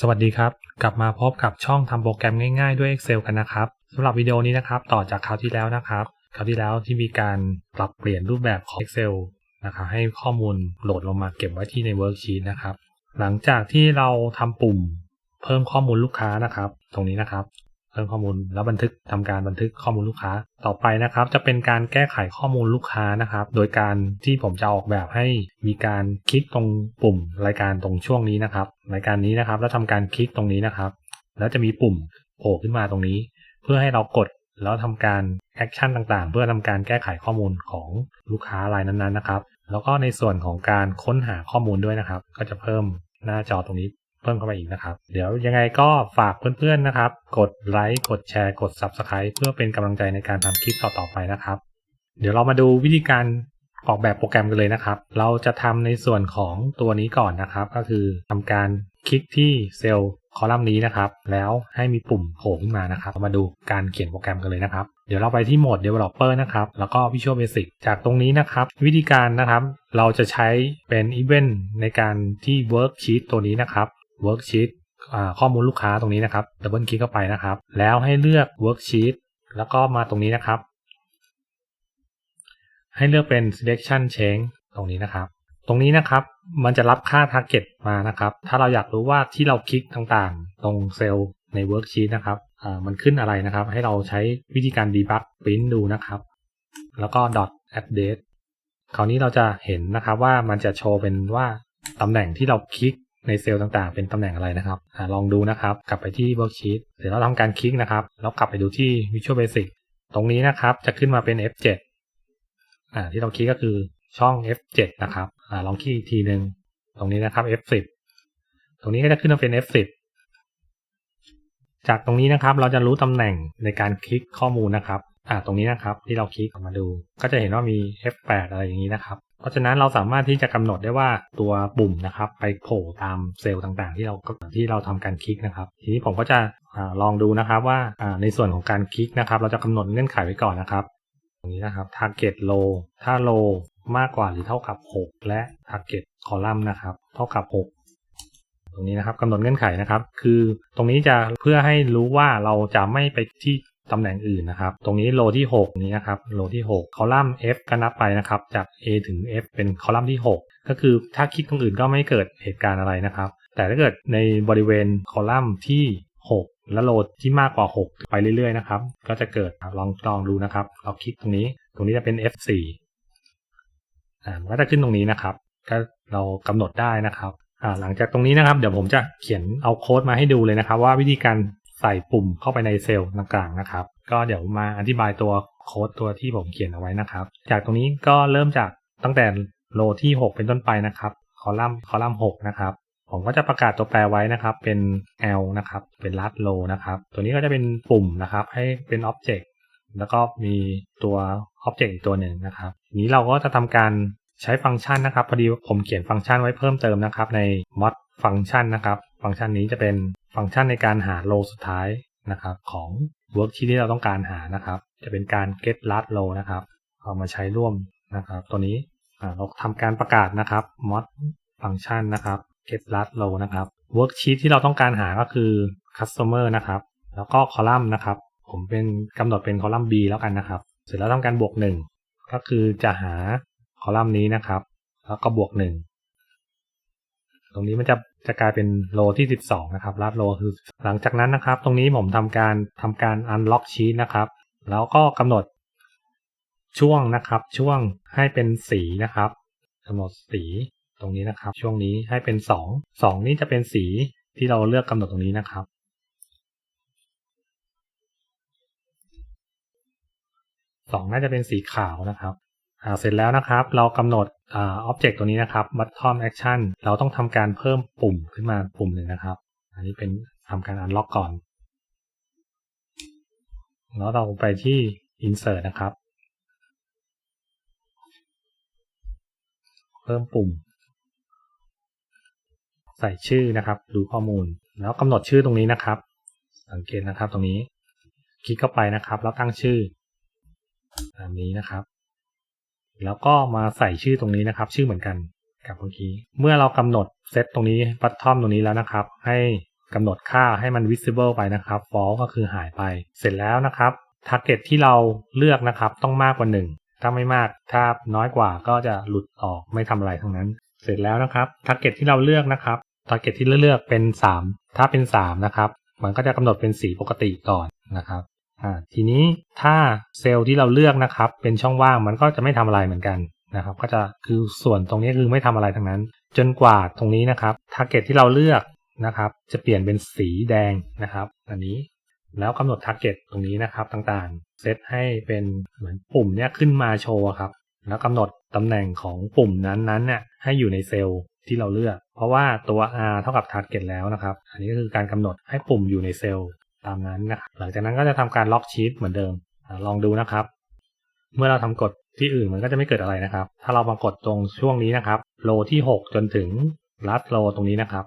สวัสดีครับ กลับมาพบกับช่องทำโปรแกรมง่ายๆด้วย Excel กันนะครับสำหรับวิดีโอนี้นะครับ ต่อจากคราวที่แล้วนะครับคราวที่แล้วที่มีการปรับเปลี่ยนรูปแบบของ Excel นะครับให้ข้อมูลโหลดลงมาเก็บไว้ที่ใน Worksheet นะครับ หลังจากที่เราทำปุ่มเพิ่มข้อมูลลูกค้านะครับ ตรงนี้นะครับ พิ่มข้อมูลแล้วบันทึกทำการบันทึกข้อมูลลูกค้าต่อไปนะครับ จะเป็นการแก้ไขข้อมูลลูกค้านะครับ โดยการที่ผมจะออกแบบให้มีการคลิกตรงปุ่มรายการตรงช่วงนี้นะครับ รายการนี้นะครับ แล้วทำการคลิกตรงนี้นะครับ แล้วจะมีปุ่มโผล่ขึ้นมาตรงนี้ เพื่อให้เรากดแล้วทำการแอคชั่นต่างๆ เพื่อทำการแก้ไขข้อมูลของลูกค้ารายนั้นๆนะครับ แล้วก็ในส่วนของการค้นหาข้อมูลด้วยนะครับ ก็จะเพิ่มหน้าจอตรงนี้ พิ่มเข้าไปอีกนะครับ เดี๋ยวยังไงก็ฝากเพื่อนๆนะครับ กดไลค์กดแชร์ กด Subscribe เพื่อเป็นกำลังใจในการทำคลิปต่อๆไปนะครับ เดี๋ยวเรามาดูวิธีการออกแบบโปรแกรมกันเลยนะครับ เราจะทำในส่วนของตัวนี้ก่อนนะครับ ก็คือทำการคลิกที่เซลล์คอลัมน์นี้นะครับ แล้วให้มีปุ่มโผล่ขึ้นมานะครับามาดูการเขียนโปรแกรมกันเลยนะครับ เดี๋ยวเราไปที่โหมด Developer นะครับ แล้วก็ Visual Basic จากตรงนี้นะครับ วิธีการนะครับ เราจะใช้เป็น Event ในการที่ Worksheet ตัวนี้นะครับ Worksheet ข้อมูลลูกค้าตรงนี้นะครับดับเบิลคลิกเข้าไปนะครับ แล้วให้เลือก Worksheet แล้วก็มาตรงนี้นะครับ ให้เลือกเป็น selection change ตรงนี้นะครับ ตรงนี้นะครับมันจะรับค่า target มานะครับ ถ้าเราอยากรู้ว่าที่เราคลิกต่างๆ ตรงเซลล์ใน worksheet นะครับมันขึ้นอะไรนะครับ ให้เราใช้วิธีการ debug print ดูนะครับ แล้วก็ dot update คราวนี้เราจะเห็นนะครับว่ามันจะโชว์เป็นว่าตำแหน่งที่เราคลิก ในเซลล์ต่างๆ เป็นตำแหน่งอะไรนะครับอลองดูนะครับ กลับไปที่ worksheet เดี๋ยวเราทำการคลิกนะครับ แล้วกลับไปดูที่ visual basic ตรงนี้นะครับจะขึ้นมาเป็น F7 อ่าที่เราคลิกก็คือช่อง F7 นะครับอ่าลองคลิกอีกทีหนึ่งตรงนี้นะครับ F10 ตรงนี้ก็จะขึ้นมาเป็น F10 จากตรงนี้นะครับเราจะรู้ตำแหน่งในการคลิกข้อมูลนะครับอ่าตรงนี้นะครับที่เราคลิกออกมาดู ก็จะเห็นว่ามี F8 อะไรอย่างนี้นะครับ เพราะฉะนั้นเราสามารถที่จะกำหนดได้ว่าตัวปุ่มนะครับ ไปโผล่ตามเซลล์ต่างๆ ที่เราที่เราทำการคลิกนะครับ ทีนี้ผมก็จะลองดูนะครับว่าในส่วนของการคลิกนะครับ เราจะกำหนดเงื่อนไขไว้ก่อนนะครับตรงนี้นะครับ target low ถ้า low มากกว่าหรือเท่ากับ 6 และ target column นะครับ เท่ากับ 6 ตรงนี้นะครับกำหนดเงื่อนไขนะครับ คือตรงนี้จะเพื่อให้รู้ว่าเราจะไม่ไปที่ ตำแหน่งอื่นนะครับ ตรงนี้โลที่ 6 นี้นะครับ โลที่ 6 คอลัมน์ F ก็นับไปนะครับ จาก A ถึง F เป็นคอลัมน์ที่ 6 ก็คือถ้าคลิกตรงอื่นก็ไม่เกิดเหตุการณ์อะไรนะครับ แต่ถ้าเกิดในบริเวณคอลัมน์ที่ 6 และโหลดที่มากกว่า 6 ไปเรื่อยๆนะครับ ก็จะเกิดลองลองดูนะครับ เราคลิกตรงนี้ ตรงนี้จะเป็น F4 อ่ามันก็จะขึ้นตรงนี้นะครับ ก็เรากำหนดได้นะครับอ่าหลังจากตรงนี้นะครับเดี๋ยวผมจะเขียนเอาโค้ดมาให้ดูเลยนะครับ ว่าวิธีการ ใส่ปุ่มเข้าไปในเซลล์ต่างๆนะครับ ก็เดี๋ยวมาอธิบายตัวโค้ดตัวที่ผมเขียนเอาไว้นะครับ จากตรงนี้ก็เริ่มจากตั้งแต่โลที่ 6 เป็นต้นไปนะครับ คอลัมน์คอลัมน์6นะครับผมก็จะประกาศตัวแปรไว้นะครับ เป็น L นะครับ เป็น last row นะครับ ตัวนี้ก็จะเป็นปุ่มนะครับ ให้เป็น object แล้วก็มีตัว object อีกตัวหนึ่งนะครับ นี้เราก็จะทำการใช้ฟังก์ชันนะครับ พอดีผมเขียนฟังก์ชันไว้เพิ่มเติมนะครับ ใน mod ฟังก์ชันนะครับ ฟังก์ชันนี้จะเป็น ฟังก์ชันในการหาโลสุดท้ายนะครับของ worksheet ที่เราต้องการหานะครับ จะเป็นการ get last row นะครับ เอามาใช้ร่วมนะครับ ตัวนี้เราทำการประกาศนะครับ mod ฟังก์ชันนะครับ get last row นะครับ worksheet ที่เราต้องการหาก็คือ customer นะครับ แล้วก็คอลัมน์นะครับ ผมเป็นกำหนดเป็นคอลัมน์ B แล้วกันนะครับ เสร็จแล้วทำการบวกหนึ่งก็คือจะหาคอลัมน์นี้นะครับ แล้วก็บวกหนึ่งตรงนี้มันจะ จะกลายเป็นโลที่12นะครับลัดโลคือ หลังจากนั้นนะครับ ตรงนี้ผมทำการทำการ unlock sheet นะครับ แล้วก็กำหนดช่วงนะครับ ช่วงให้เป็นสีนะครับกำหนดสีตรงนี้นะครับ ช่วงนี้ให้เป็น 2 2 นี้จะเป็นสีที่เราเลือกกำหนดตรงนี้นะครับ2น่าจะเป็นสีขาวนะครับ เสร็จแล้วนะครับ เรากำหนดออ็อบเจกต์ตัวนี้นะครับ button action เราต้องทำการเพิ่มปุ่มขึ้นมาปุ่มหนึ่งนะครับ อันนี้เป็นทำการ unlock ก่อน แล้วเราไปที่ insert นะครับ เพิ่มปุ่ม ใส่ชื่อนะครับดูข้อมูล แล้วกำหนดชื่อตรงนี้นะครับ สังเกตนะครับตรงนี้ คลิกเข้าไปนะครับ แล้วตั้งชื่อตามนี้นะครับ แล้วก็มาใส่ชื่อตรงนี้นะครับ ชื่อเหมือนกันกับเมื่อกี้ เมื่อเรากำหนดเซตตรงนี้ปัตทอมตรงนี้แล้วนะครับ ให้กำหนดค่าให้มัน visible ไปนะครับ false ก็คือหายไป เสร็จแล้วนะครับ target ที่เราเลือกนะครับต้องมากกว่า 1 ถ้าไม่มากถ้าน้อยกว่าก็จะหลุดออกไม่ทำอะไรทั้งนั้น เสร็จแล้วนะครับ target ที่เราเลือกนะครับ target ที่เลือกเป็น 3 ถ้าเป็น 3 นะครับ มันก็จะกำหนดเป็นสีปกติก่อนนะครับ ทีนี้ถ้าเซลล์ที่เราเลือกนะครับ เป็นช่องว่างมันก็จะไม่ทำอะไรเหมือนกันนะครับ ก็จะคือส่วนตรงนี้คือไม่ทำอะไรทั้งนั้น จนกว่าตรงนี้นะครับ target ที่เราเลือกนะครับ จะเปลี่ยนเป็นสีแดงนะครับ อันนี้แล้วกำหนด target ตตรงนี้นะครับต่างๆ เซตให้เป็นเหมือนปุ่มเนี้ยขึ้นมาโชว์ครับ แล้วกำหนดตำแหน่งของปุ่มนั้นๆเนี่ยให้อยู่ในเซลล์ที่เราเลือก เพราะว่าตัว R เท่ากับ target แล้วนะครับ อันนี้ก็คือการกำหนดให้ปุ่มอยู่ในเซลล์ ตามนั้นนะหลังจากนั้นก็จะทำการล็อกชีตเหมือนเดิม ลองดูนะครับ เมื่อเราทำกดที่อื่นมันก็จะไม่เกิดอะไรนะครับ ถ้าเรามากดตรงช่วงนี้นะครับ โลที่ 6 จนถึงลัดโลตรงนี้นะครับ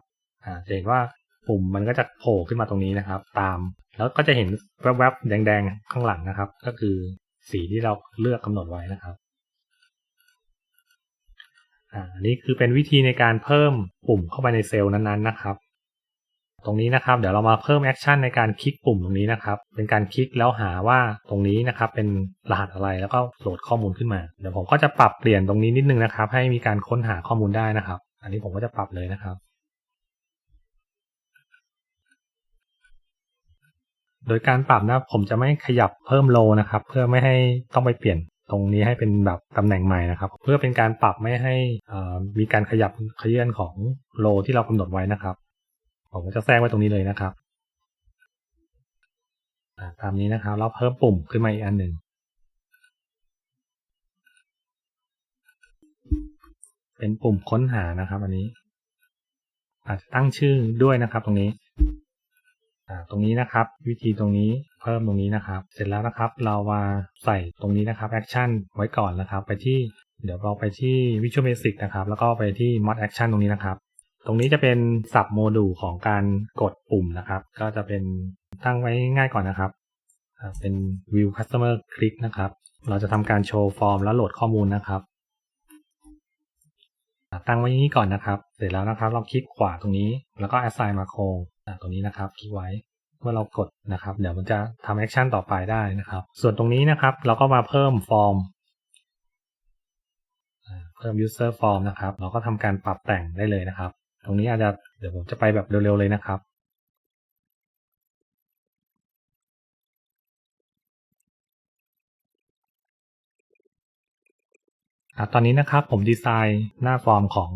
จะเห็นว่าปุ่มมันก็จะโผล่ขึ้นมาตรงนี้นะครับ ตาม แล้วก็จะเห็นแวบๆแดงๆข้างหลังนะครับ ก็คือสีที่เราเลือกกำหนดไว้นะครับอ่านี่คือเป็นวิธีในการเพิ่มปุ่มเข้าไปในเซลล์นั้นๆนะครับ ตรงนี้นะครับ เดี๋ยวเรามาเพิ่มแอคชั่นในการคลิกปุ่มตรงนี้นะครับ เป็นการคลิกแล้วหาว่าตรงนี้นะครับเป็นรหัสอะไรแล้วก็โหลดข้อมูลขึ้นมา เดี๋ยวผมก็จะปรับเปลี่ยนตรงนี้นิดนึงนะครับ ให้มีการค้นหาข้อมูลได้นะครับ อันนี้ผมก็จะปรับเลยนะครับ โดยการปรับนะผมจะไม่ขยับเพิ่มโลนะครับ เพื่อไม่ให้ต้องไปเปลี่ยนตรงนี้ให้เป็นแบบตำแหน่งใหม่นะครับ เพื่อเป็นการปรับไม่ให้มีการขยับเคลื่อนของโลที่เรากำหนดไว้นะครับ ผมก็จะแทรกไว้ตรงนี้เลยนะครับตามนี้นะครับแล้วเพิ่มปุ่มขึ้นมาอีกอันหนึ่งเป็นปุ่มค้นหานะครับอันนี้ อาจจะตั้งชื่อด้วยนะครับ ตรงนี้ตรงนี้นะครับ วิธีตรงนี้เพิ่มตรงนี้นะครับ เสร็จแล้วนะครับ เรามาใส่ตรงนี้นะครับแอคชั่นไว้ก่อนนะครับ ไปที่เดี๋ยวเราไปที่ Visual Basic นะครับ แล้วก็ไปที่ Mod Action ตรงนี้นะครับ ตรงนี้จะเป็นสับโมดูลของการกดปุ่มนะครับ ก็จะเป็นตั้งไว้ง่ายก่อนนะครับเป็น View Customer Click นะครับ เราจะทำการโชว์ฟอร์มแล้วโหลดข้อมูลนะครับตั้งไว้อย่างนี้ก่อนนะครับ เสร็จแล้วนะครับ เราคลิกขวาตรงนี้ แล้วก็ Assign Macro ตรงนี้นะครับคลิกไว้ เมื่อเรากดนะครับ เดี๋ยวมันจะทำแอคชั่นต่อไปได้นะครับ ส่วนตรงนี้นะครับ เราก็มาเพิ่มฟอร์ม เพิ่ม user form นะครับ เราก็ทำการปรับแต่งได้เลยนะครับ ตรงนี้อาจจะเดี๋ยวผมจะไปแบบเร็วๆเลยนะครับ ตอนนี้นะครับผมดีไซน์หน้าฟอร์มของ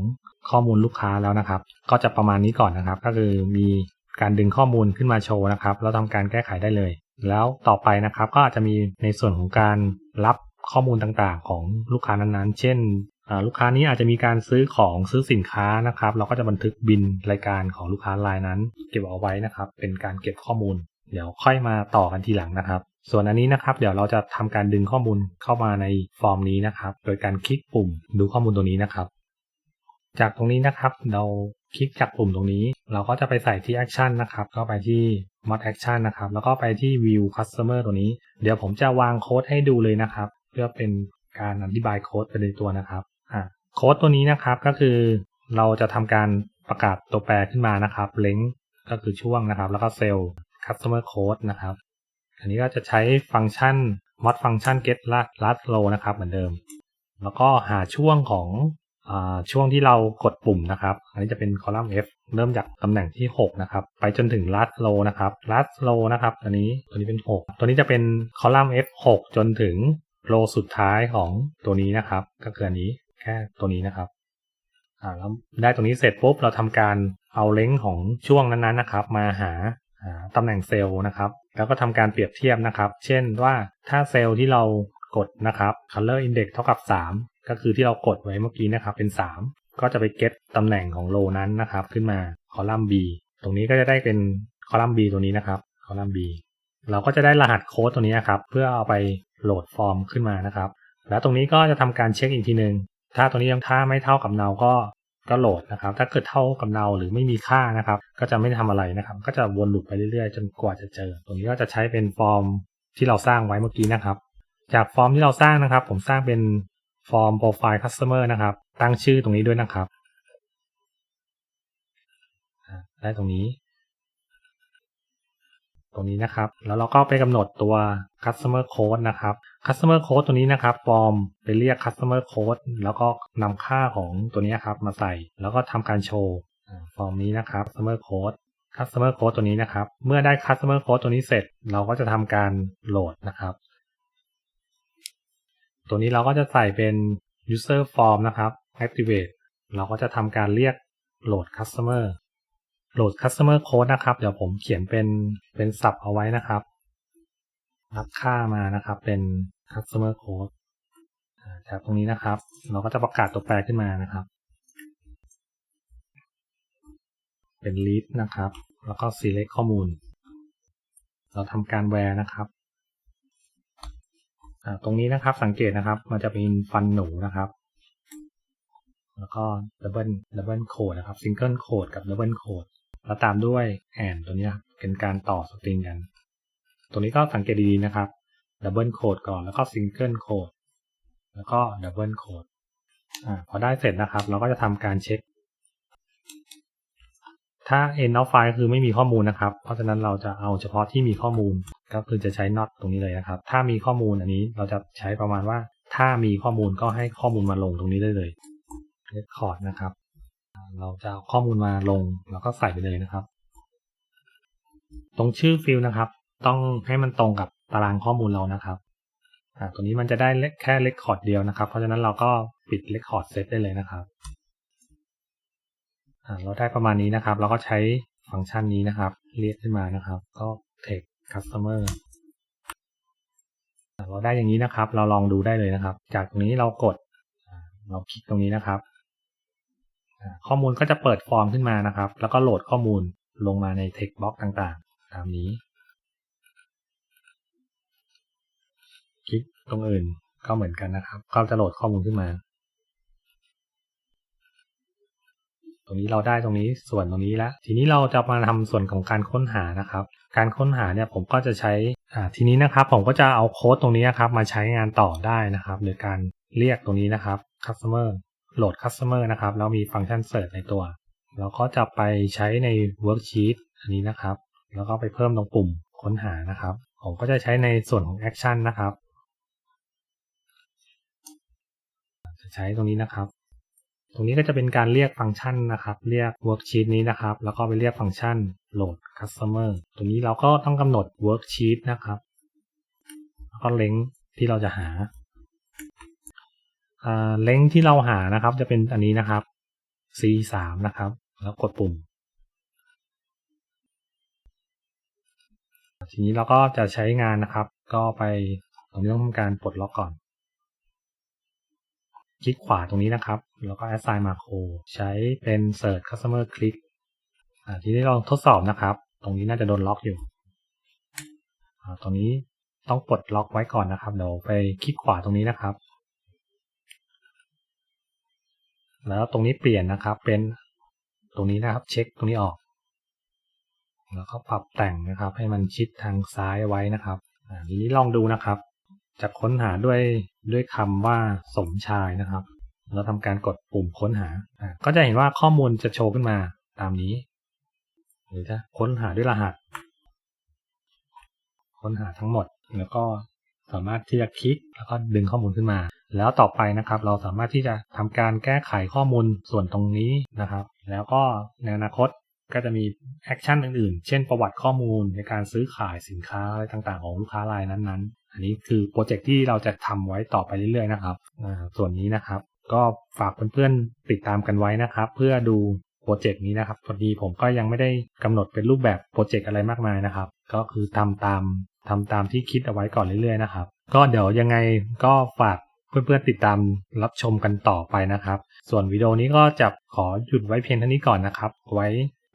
ข้อมูลลูกค้าแล้วนะครับ ก็จะประมาณนี้ก่อนนะครับ ก็คือมีการดึงข้อมูลขึ้นมาโชว์นะครับแล้วทำการแก้ไขได้เลย แล้วต่อไปนะครับก็อาจจะมีในส่วนของการรับข้อมูลต่างๆ ของลูกค้านั้นๆ เช่น ลูกค้านี้อาจจะมีการซื้อของซื้อสินค้านะครับ เราก็จะบันทึกบินรายการของลูกค้ารายนั้น เก็บเอาไว้นะครับ เป็นการเก็บข้อมูล เดี๋ยวค่อยมาต่อกันทีหลังนะครับ ส่วนอันนี้นะครับ เดี๋ยวเราจะทำการดึงข้อมูลเข้ามาในฟอร์มนี้นะครับ โดยการคลิกปุ่มดูข้อมูลตัวนี้นะครับ จากตรงนี้นะครับเราคลิกจากปุ่มตรงนี้ เราก็จะไปใส่ที่ Action นะครับก็ไปที่ Mod Action นะครับ แล้วก็ไปที่ View Customer ตัวนี้ เดี๋ยวผมจะวางโค้ดให้ดูเลยนะครับ เพื่อเป็นการอธิบายโค้ดไปในตัวนะครับ โค้ดตัวนี้นะครับก็คือเราจะทำการประกาศตัวแปรขึ้นมานะครับ length ก็คือช่วงนะครับ แล้วก็ cell customer code นะครับ อันนี้ก็จะใช้ฟังก์ชัน mod ฟังก์ชัน get last row นะครับเหมือนเดิม แล้วก็หาช่วงของช่วงที่เรากดปุ่มนะครับ อันนี้จะเป็นคอลัมน์ F เริ่มจากตำแหน่งที่ 6 นะครับ ไปจนถึง last row นะครับ last row นะครับตัวนี้ตัวนี้เป็น 6 ตัวนี้จะเป็นคอลัมน์ F 6 จนถึงโรสุดท้ายของตัวนี้นะครับ ก็คืออันนี้ แค่ตัวนี้นะครับอ่าแล้วได้ตรงนี้เสร็จปุ๊บเราทำการเอาเลงของช่วงนั้นๆนะครับ มาหาตำแหน่งเซลล์นะครับ แล้วก็ทำการเปรียบเทียบนะครับ เช่นว่าถ้าเซลล์ที่เรากดนะครับ color index เท่ากับ 3 ก็คือที่เรากดไว้เมื่อกี้นะครับเป็น 3 ก็จะไปเก็ตตำแหน่งของโลนั้นนะครับ ขึ้นมาคอลัมน์ B ตรงนี้ก็จะได้เป็นคอลัมน์ B ตัวนี้นะครับคอลัมน์ B เราก็จะได้รหัสโค้ดตัวนี้ครับ เพื่อเอาไปโหลดฟอร์มขึ้นมานะครับ แล้วตรงนี้ก็จะทำการเช็คอีกทีหนึ่ง ถ้าตัวนี้ยังท่าไม่เท่ากับเนาก็ก็โหลดนะครับ ถ้าเกิดเท่ากับเนาหรือไม่มีค่านะครับ ก็จะไม่ทำอะไรนะครับ ก็จะวนลูปไปเรื่อยๆ จนกว่าจะเจอตรงนี้ก็จะใช้เป็นฟอร์มที่เราสร้างไว้เมื่อกี้นะครับ จากฟอร์มที่เราสร้างนะครับ ผมสร้างเป็นฟอร์มโปรไฟล์คัสเตอร์นะครับ ตั้งชื่อตรงนี้ด้วยนะครับ ได้ตรงนี้ ตรงนี้นะครับ แล้วเราก็ไปกำหนดตัว customer code นะครับ customer code ตัวนี้นะครับฟอร์มไปเรียก customer code แล้วก็นำค่าของตัวนี้ครับมาใส่ แล้วก็ทำการโชว์ฟอร์มนี้นะครับ customer code customer code ตัวนี้นะครับ เมื่อได้ customer code ตัวนี้เสร็จ เราก็จะทำการโหลดนะครับ ตัวนี้เราก็จะใส่เป็น user form นะครับ activate เราก็จะทำการเรียกโหลด customer โหลด customer code นะครับ เดี๋ยวผมเขียนเป็นเป็นศัพท์เอาไว้นะครับ รับค่ามานะครับ เป็น customer code จากตรงนี้นะครับ เราก็จะประกาศตัวแปรขึ้นมานะครับ เป็น list นะครับ แล้วก็ select ข้อมูล เราทำการ where นะครับตรงนี้นะครับสังเกตนะครับ มันจะเป็นฟันหนูนะครับ แล้วก็ double double code นะครับ single code กับ double code แล้วตามด้วย and ตัวนี้ครับเป็นการต่อสตริงกันตัวนี้ก็สังเกตดีๆนะครับ double code ก่อนแล้วก็ single code แล้วก็ double code อ่าพอได้เสร็จนะครับ เราก็จะทำการเช็ค ถ้า end of file คือไม่มีข้อมูลนะครับ เพราะฉะนั้นเราจะเอาเฉพาะที่มีข้อมูลก็คือจะใช้ not ตรงนี้เลยนะครับ ถ้ามีข้อมูลอันนี้เราจะใช้ประมาณว่าถ้ามีข้อมูลก็ให้ข้อมูลมาลงตรงนี้ได้เลย record นะครับ เราจะเอาข้อมูลมาลงแล้วก็ใส่ไปเลยนะครับ ตรงชื่อฟิลนะครับ ต้องให้มันตรงกับตารางข้อมูลเรานะครับอ่าตัวนี้มันจะได้แค่เ e คคอร์ดเดียวนะครับ เพราะฉะนั้นเราก็ปิดเ e คคอร์ดเซตได้เลยนะครับอ่าเราได้ประมาณนี้นะครับ เราก็ใช้ฟังก์ชันนี้นะครับ เรียกขึ้นมานะครับ ก็ take customer อ่าเราได้อย่างนี้นะครับ เราลองดูได้เลยนะครับ จากตรงนี้เรากด เราคลิกตรงนี้นะครับ ข้อมูลก็จะเปิดฟอร์มขึ้นมานะครับ แล้วก็โหลดข้อมูลลงมาใน text box ต่างๆ ตามนี้ คลิกตรงอื่นก็เหมือนกันนะครับ ก็จะโหลดข้อมูลขึ้นมา ตรงนี้เราได้ตรงนี้ส่วนตรงนี้แล้ว ทีนี้เราจะมาทำส่วนของการค้นหานะครับ การค้นหาเนี่ยผมก็จะใช้ทีนี้นะครับผมก็จะเอาโค้ดตรงนี้นะครับมาใช้งานต่อได้นะครับ โดยการเรียกตรงนี้นะครับ customer โหลด customer นะครับ แล้วมีฟังก์ชัน search ในตัว เราก็จะไปใช้ใน worksheet อันนี้นะครับ แล้วก็ไปเพิ่มตรงปุ่มค้นหานะครับ ผมก็จะใช้ในส่วนของ action นะครับ จะใช้ตรงนี้นะครับ ตรงนี้ก็จะเป็นการเรียกฟังก์ชันนะครับ เรียก worksheet นี้นะครับ แล้วก็ไปเรียกฟังก์ชัน load customer ตรงนี้เราก็ต้องกำหนด worksheet นะครับ แล้วก็ length ที่เราจะหา อ่า length ที่เราหานะครับ จะเป็นอันนี้นะครับ c 3 นะครับ แล้วกดปุ่ม ทีนี้เราก็จะใช้งานนะครับ ก็ไปตรงนี้ต้องทำการปลดล็อกก่อน คลิกขวาตรงนี้นะครับ แล้วก็ assign macro ใช้เป็น search customer click ทีนี้เราทดสอบนะครับ ตรงนี้น่าจะโดนล็อกอยู่ตรงนี้ต้องปลดล็อกไว้ก่อนนะครับ เดี๋ยวไปคลิกขวาตรงนี้นะครับ แล้วตรงนี้เปลี่ยนนะครับเป็นตรงนี้นะครับเช็คตรงนี้ออก แล้วก็ปรับแต่งนะครับ ให้มันชิดทางซ้ายไว้นะครับอ่าทีนี้ลองดูนะครับ จะค้นหาด้วยด้วยคำว่าสมชายนะครับแล้วทำการกดปุ่มค้นหาอ่าก็จะเห็นว่าข้อมูลจะโชว์ขึ้นมาตามนี้ หรือจะค้นหาด้วยรหัส ค้นหาทั้งหมด แล้วก็สามารถที่จะคลิกแล้วก็ดึงข้อมูลขึ้นมา แล้วต่อไปนะครับเราสามารถที่จะทำการแก้ไขข้อมูลส่วนตรงนี้นะครับ แล้วก็ในอนาคตก็จะมีแอคชั่นอื่นๆ เช่นประวัติข้อมูลในการซื้อขายสินค้าอะไรต่างๆ ของลูกค้ารายนั้นๆ อันนี้คือโปรเจกต์ที่เราจะทำไว้ต่อไปเรื่อยๆนะครับ ส่วนนี้นะครับ ก็ฝากเพื่อนๆติดตามกันไว้นะครับ เพื่อดูโปรเจกต์นี้นะครับพอดีผมก็ยังไม่ได้กำหนดเป็นรูปแบบโปรเจกต์อะไรมากมายนะครับ ก็คือทำตามทำตามที่คิดเอาไว้ก่อนเรื่อยๆนะครับ ก็เดี๋ยวยังไงก็ฝาก เพื่อนๆติดตามรับชมกันต่อไปนะครับ ส่วนวิดีโอนี้ก็จะขอหยุดไว้เพียงเท่านี้ก่อนนะครับ ไว้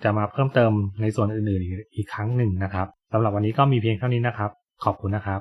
จะมาเพิ่มเติมในส่วนอื่นๆอีกครั้งหนึ่งนะครับสำหรับวันนี้ก็มีเพียงเท่านี้นะครับ ขอบคุณนะครับ